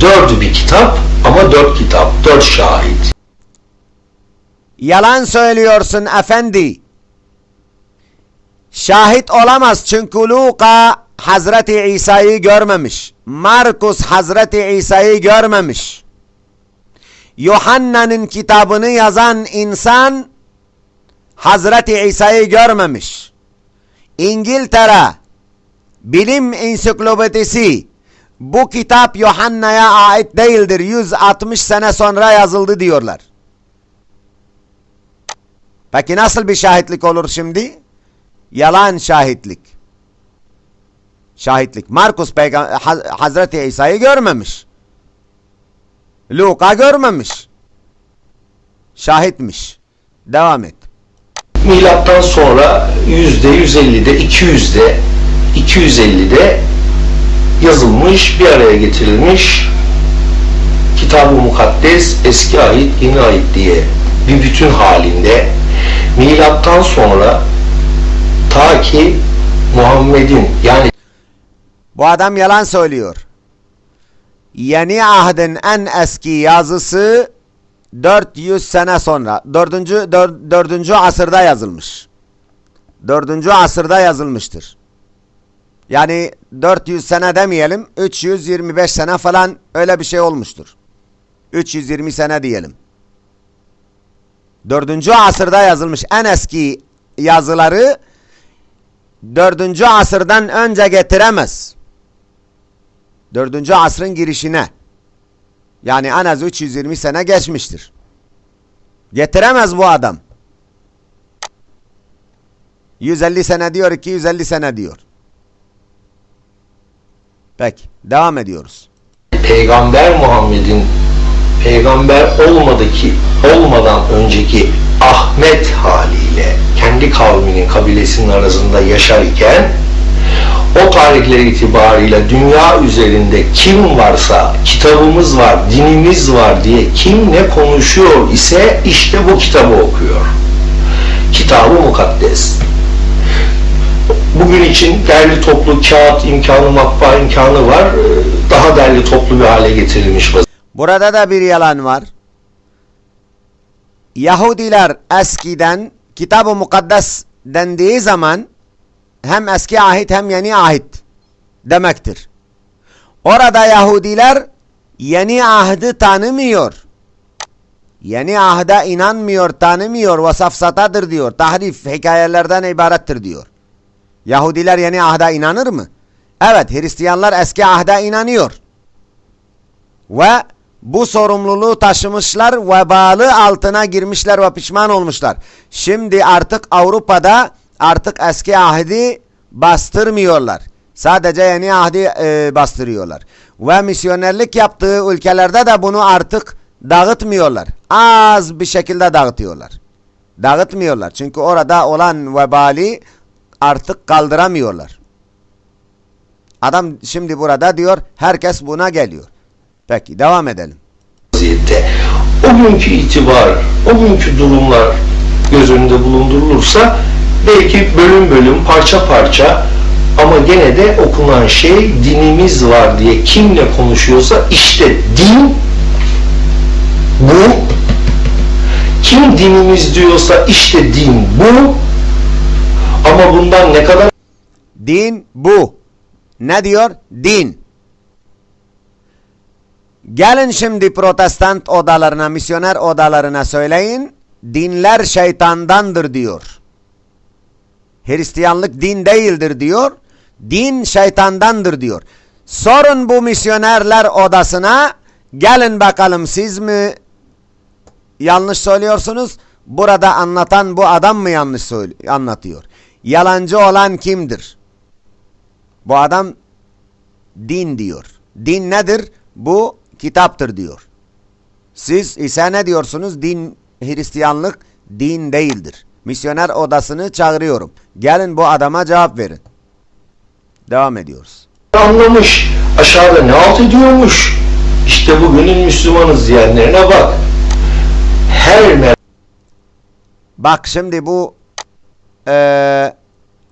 dördü bir kitap ama dört kitap, dört şahit. Yalan söylüyorsun efendi. Şahit olamaz çünkü Luka Hazreti İsa'yı görmemiş. Markus Hazreti İsa'yı görmemiş. Yuhanna'nın kitabını yazan insan Hazreti İsa'yı görmemiş. İngiltere Bilim Ensiklopedisi bu kitap Yuhanna'ya ait değildir. 160 sene sonra yazıldı diyorlar. Peki nasıl bir şahitlik olur şimdi? Yalan şahitlik. Şahitlik. Markus Peygam Ha- Hazreti İsa'yı görmemiş. Luka görmemiş. Şahitmiş. Devam et. Milattan sonra yüzde 150'de, 200'de, 250'de yazılmış, bir araya getirilmiş Kitab-ı Mukaddes eski ait, yeni ait diye bir bütün halinde milattan sonra ta ki Muhammed'in yani Bu adam yalan söylüyor. Yeni ahdın en eski yazısı 400 sene sonra 4. 4. 4. asırda yazılmış. 4. asırda yazılmıştır. Yani 400 sene demeyelim 325 sene falan öyle bir şey olmuştur. 320 sene diyelim. 4. asırda yazılmış en eski yazıları 4. asırdan önce getiremez. 4. asrın girişine. Yani en az 320 sene geçmiştir. Getiremez bu adam. 150 sene diyor, 250 sene diyor. Peki, devam ediyoruz. Peygamber Muhammed'in peygamber olmadı ki olmadan önceki Ahmet haliyle kendi kavminin kabilesinin arasında yaşar iken o tarihler itibariyle dünya üzerinde kim varsa kitabımız var, dinimiz var diye kim ne konuşuyor ise işte bu kitabı okuyor. Kitabı mukaddes. Bugün için derli toplu kağıt imkanı, matbaa imkanı var. Daha derli toplu bir hale getirilmiş vaziyette. Burada da bir yalan var. Yahudiler eskiden Kitab-ı Mukaddes dendiği zaman hem eski ahit hem yeni ahit demektir. Orada Yahudiler yeni ahdı tanımıyor. Yeni ahda inanmıyor, tanımıyor ve safsatadır diyor. Tahrif hikayelerden ibarettir diyor. Yahudiler yeni ahda inanır mı? Evet, Hristiyanlar eski ahda inanıyor. Ve bu sorumluluğu taşımışlar, vebalı altına girmişler ve pişman olmuşlar. Şimdi artık Avrupa'da artık eski ahdi bastırmıyorlar. Sadece yeni ahdi e, bastırıyorlar. Ve misyonerlik yaptığı ülkelerde de bunu artık dağıtmıyorlar. Az bir şekilde dağıtıyorlar. Dağıtmıyorlar. Çünkü orada olan vebali artık kaldıramıyorlar. Adam şimdi burada diyor herkes buna geliyor. Peki devam edelim. O günkü itibar, o günkü durumlar göz önünde bulundurulursa belki bölüm bölüm, parça parça ama gene de okunan şey dinimiz var diye kimle konuşuyorsa işte din bu. Kim dinimiz diyorsa işte din bu. Ama bundan ne kadar Din bu. Ne diyor? Din. Gelin şimdi protestant odalarına, misyoner odalarına söyleyin. Dinler şeytandandır diyor. Hristiyanlık din değildir diyor. Din şeytandandır diyor. Sorun bu misyonerler odasına. Gelin bakalım siz mi yanlış söylüyorsunuz? Burada anlatan bu adam mı yanlış anlatıyor? Yalancı olan kimdir? Bu adam din diyor. Din nedir? Bu kitaptır diyor. Siz ise ne diyorsunuz? Din, Hristiyanlık din değildir. Misyoner odasını çağırıyorum. Gelin bu adama cevap verin. Devam ediyoruz. anlamış, aşağıda ne alt ediyormuş. İşte bugünün Müslümanız diyenlerine bak. Her Bak şimdi bu eee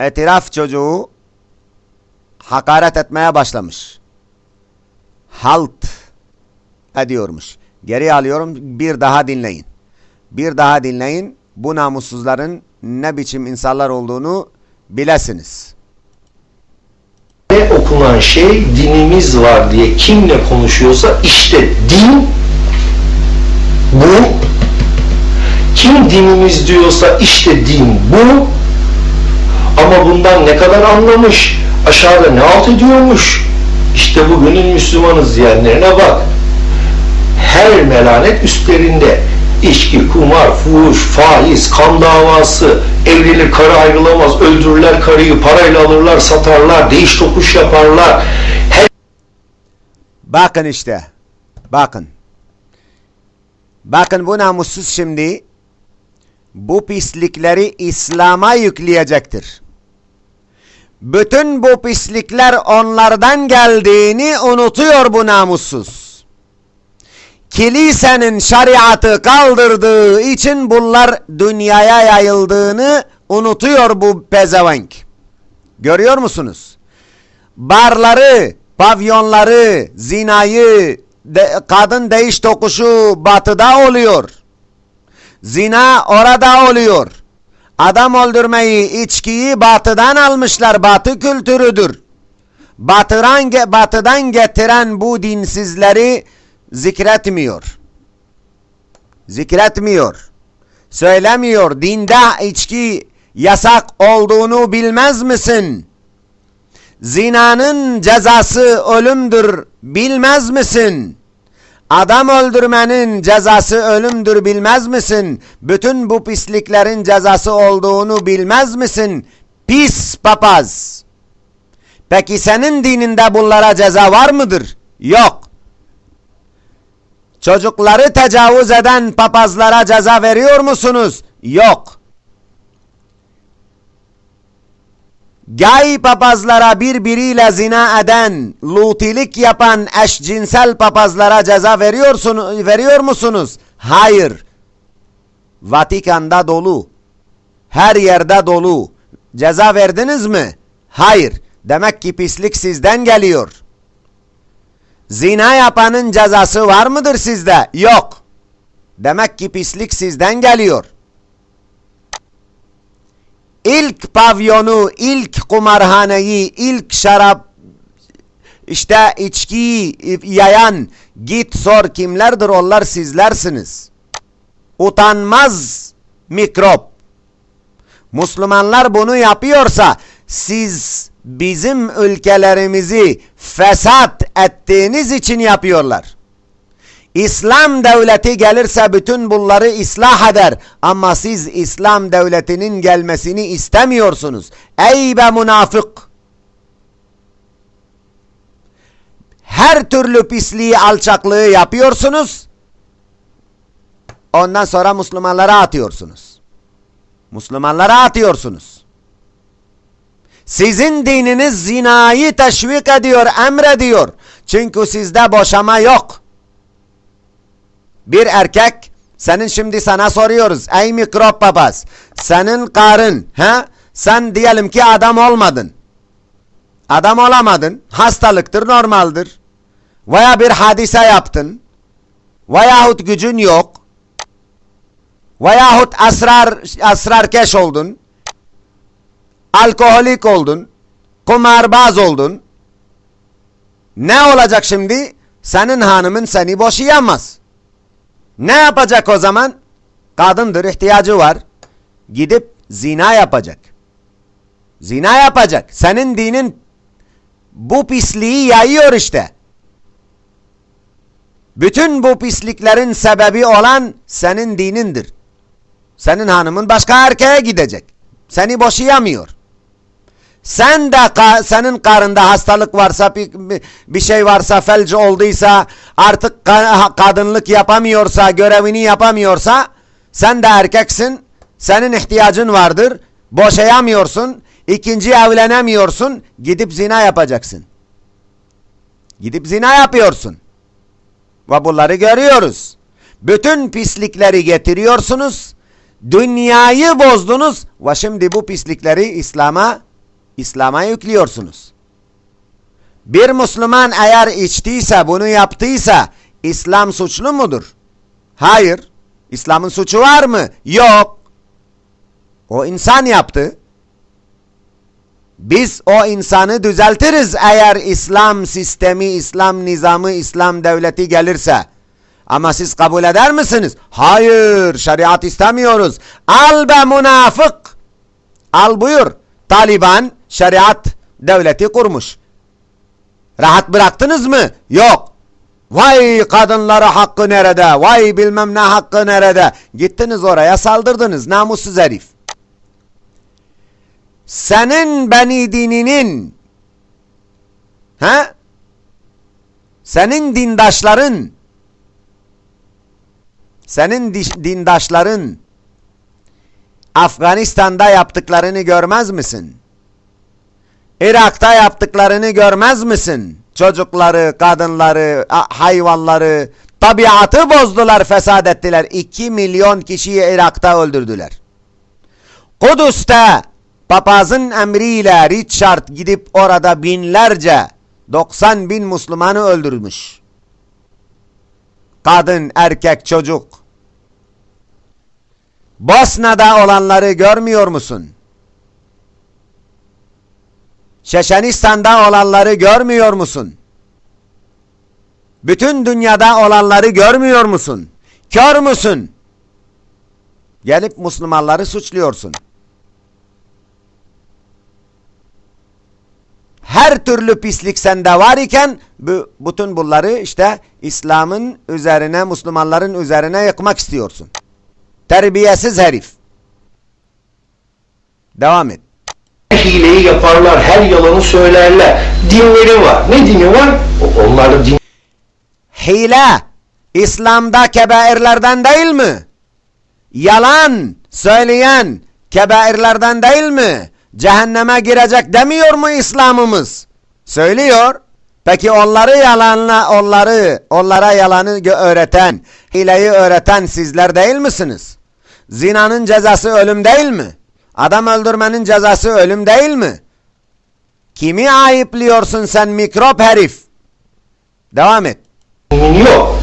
etiraf çocuğu hakaret etmeye başlamış. Halt ediyormuş. Geri alıyorum bir daha dinleyin. Bir daha dinleyin. Bu namussuzların ne biçim insanlar olduğunu bilesiniz. Ne okunan şey dinimiz var diye kimle konuşuyorsa işte din bu. Kim dinimiz diyorsa işte din bu. Ama bundan ne kadar anlamış, aşağıda ne alt ediyormuş. İşte bugünün Müslümanız diyenlerine bak. Her melanet üstlerinde. İçki, kumar, fuhuş, faiz, kan davası, evlenir karı ayrılamaz, öldürürler karıyı, parayla alırlar, satarlar, değiş tokuş yaparlar. Her Bakın işte. Bakın. Bakın bu namussuz şimdi bu pislikleri İslam'a yükleyecektir. Bütün bu pislikler onlardan geldiğini unutuyor bu namussuz. Kilisenin şeriatı kaldırdığı için bunlar dünyaya yayıldığını unutuyor bu pezevenk. Görüyor musunuz? barları, pavyonları, zinayı, de- kadın değiş tokuşu batıda oluyor. Zina orada oluyor. Adam öldürmeyi, içkiyi batıdan almışlar. Batı kültürüdür. Batıran, batıdan getiren bu dinsizleri zikretmiyor. Zikretmiyor. Söylemiyor. Dinde içki yasak olduğunu bilmez misin? Zinanın cezası ölümdür bilmez misin? Adam öldürmenin cezası ölümdür bilmez misin? Bütün bu pisliklerin cezası olduğunu bilmez misin? Pis papaz. Peki senin dininde bunlara ceza var mıdır? Yok. Çocukları tecavüz eden papazlara ceza veriyor musunuz? Yok. Gay papazlara birbiriyle zina eden, lutilik yapan eşcinsel papazlara ceza veriyorsun, veriyor musunuz? Hayır. Vatikan'da dolu. Her yerde dolu. Ceza verdiniz mi? Hayır. Demek ki pislik sizden geliyor. Zina yapanın cezası var mıdır sizde? Yok. Demek ki pislik sizden geliyor. İlk pavyonu, ilk kumarhaneyi, ilk şarap, işte içkiyi yayan git sor kimlerdir onlar sizlersiniz. Utanmaz mikrop. Müslümanlar bunu yapıyorsa siz bizim ülkelerimizi fesat ettiğiniz için yapıyorlar. İslam devleti gelirse bütün bunları ıslah eder. Ama siz İslam devletinin gelmesini istemiyorsunuz. Ey be münafık! Her türlü pisliği, alçaklığı yapıyorsunuz. Ondan sonra Müslümanlara atıyorsunuz. Müslümanlara atıyorsunuz. Sizin dininiz zinayı teşvik ediyor, emrediyor. Çünkü sizde boşama yok. Bir erkek senin şimdi sana soruyoruz. Ey mikrop papaz. Senin karın. He? Sen diyelim ki adam olmadın. Adam olamadın. Hastalıktır normaldir. Veya bir hadise yaptın. Veyahut gücün yok. Veyahut asrar, asrarkeş oldun. Alkoholik oldun. Kumarbaz oldun. Ne olacak şimdi? Senin hanımın seni boşayamaz. Ne yapacak o zaman? Kadındır ihtiyacı var. Gidip zina yapacak. Zina yapacak. Senin dinin bu pisliği yayıyor işte. Bütün bu pisliklerin sebebi olan senin dinindir. Senin hanımın başka erkeğe gidecek. Seni boşayamıyor. Sen de ka senin karında hastalık varsa bir, bir şey varsa felç olduysa artık ka kadınlık yapamıyorsa görevini yapamıyorsa sen de erkeksin senin ihtiyacın vardır boşayamıyorsun ikinci evlenemiyorsun gidip zina yapacaksın. Gidip zina yapıyorsun. Ve bunları görüyoruz. Bütün pislikleri getiriyorsunuz. Dünyayı bozdunuz ve şimdi bu pislikleri İslam'a İslam'a yüklüyorsunuz. Bir Müslüman eğer içtiyse, bunu yaptıysa İslam suçlu mudur? Hayır. İslam'ın suçu var mı? Yok. O insan yaptı. Biz o insanı düzeltiriz eğer İslam sistemi, İslam nizamı, İslam devleti gelirse. Ama siz kabul eder misiniz? Hayır, şeriat istemiyoruz. Al be münafık. Al buyur. Taliban şeriat devleti kurmuş. Rahat bıraktınız mı? Yok. Vay kadınlara hakkı nerede? Vay bilmem ne hakkı nerede? Gittiniz oraya saldırdınız namussuz herif. Senin beni dininin he? Senin dindaşların senin dindaşların Afganistan'da yaptıklarını görmez misin? Irak'ta yaptıklarını görmez misin? Çocukları, kadınları, hayvanları, tabiatı bozdular, fesat ettiler. 2 milyon kişiyi Irak'ta öldürdüler. Kudüs'te papazın emriyle Richard gidip orada binlerce 90 bin Müslümanı öldürmüş. Kadın, erkek, çocuk. Bosna'da olanları görmüyor musun? Şeşenistan'da olanları görmüyor musun? Bütün dünyada olanları görmüyor musun? Kör müsün? Gelip Müslümanları suçluyorsun. Her türlü pislik sende var iken bütün bunları işte İslam'ın üzerine, Müslümanların üzerine yıkmak istiyorsun. Terbiyesiz herif. Devam et. Hileyi yaparlar, her yalanı söylerler. Dinleri var. Ne dini var? Onlar da din Hile İslam'da kebairlerden değil mi? Yalan söyleyen kebairlerden değil mi? Cehenneme girecek demiyor mu İslam'ımız? Söylüyor. Peki onları yalanla onları onlara yalanı öğreten, hileyi öğreten sizler değil misiniz? Zinanın cezası ölüm değil mi? Adam öldürmenin cezası ölüm değil mi? Kimi ayıplıyorsun sen mikrop herif? Devam et. yok.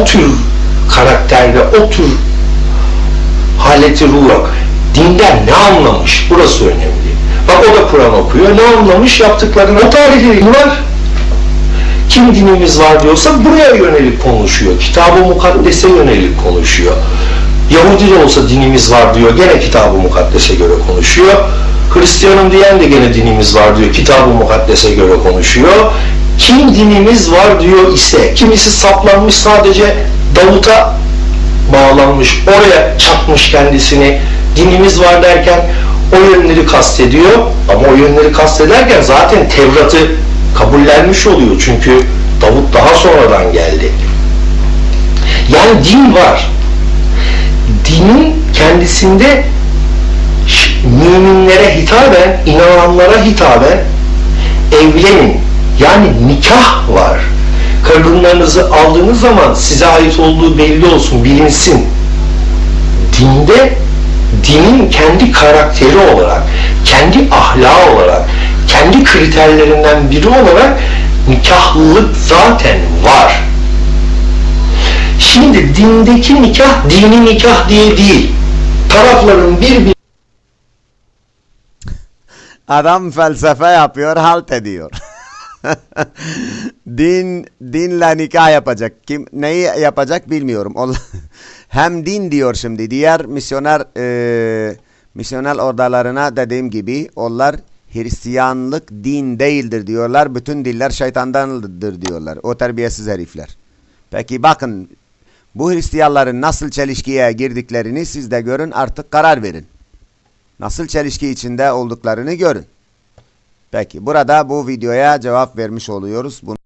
O tür karakterde, o tür haleti ruh yok. Dinden ne anlamış? Burası önemli. Bak o da Kur'an okuyor. Ne anlamış? Yaptıklarını o tarihleri var. Kim dinimiz var diyorsa buraya yönelik konuşuyor. Kitab-ı Mukaddes'e yönelik konuşuyor. Yahudi de olsa dinimiz var diyor. Gene Kitab-ı Mukaddes'e göre konuşuyor. Hristiyanım diyen de gene dinimiz var diyor. Kitab-ı Mukaddes'e göre konuşuyor. Kim dinimiz var diyor ise kimisi saplanmış sadece Davut'a bağlanmış. Oraya çakmış kendisini. Dinimiz var derken o yönleri kastediyor. Ama o yönleri kastederken zaten Tevrat'ı kabullenmiş oluyor. Çünkü Davut daha sonradan geldi. Yani din var. Dinin kendisinde müminlere hitaben, inananlara hitaben evlenin. Yani nikah var. Kadınlarınızı aldığınız zaman size ait olduğu belli olsun, bilinsin. Dinde dinin kendi karakteri olarak, kendi ahlakı olarak, kendi kriterlerinden biri olarak nikahlılık zaten var. Şimdi dindeki nikah dini nikah diye değil. Tarafların bir Adam felsefe yapıyor, halt ediyor. din dinle nikah yapacak. Kim neyi yapacak bilmiyorum. Hem din diyor şimdi. Diğer misyoner e, misyoner ordalarına dediğim gibi onlar Hristiyanlık din değildir diyorlar. Bütün diller şeytandandır diyorlar. O terbiyesiz herifler. Peki bakın bu Hristiyanların nasıl çelişkiye girdiklerini siz de görün artık karar verin. Nasıl çelişki içinde olduklarını görün. Peki burada bu videoya cevap vermiş oluyoruz. Bunu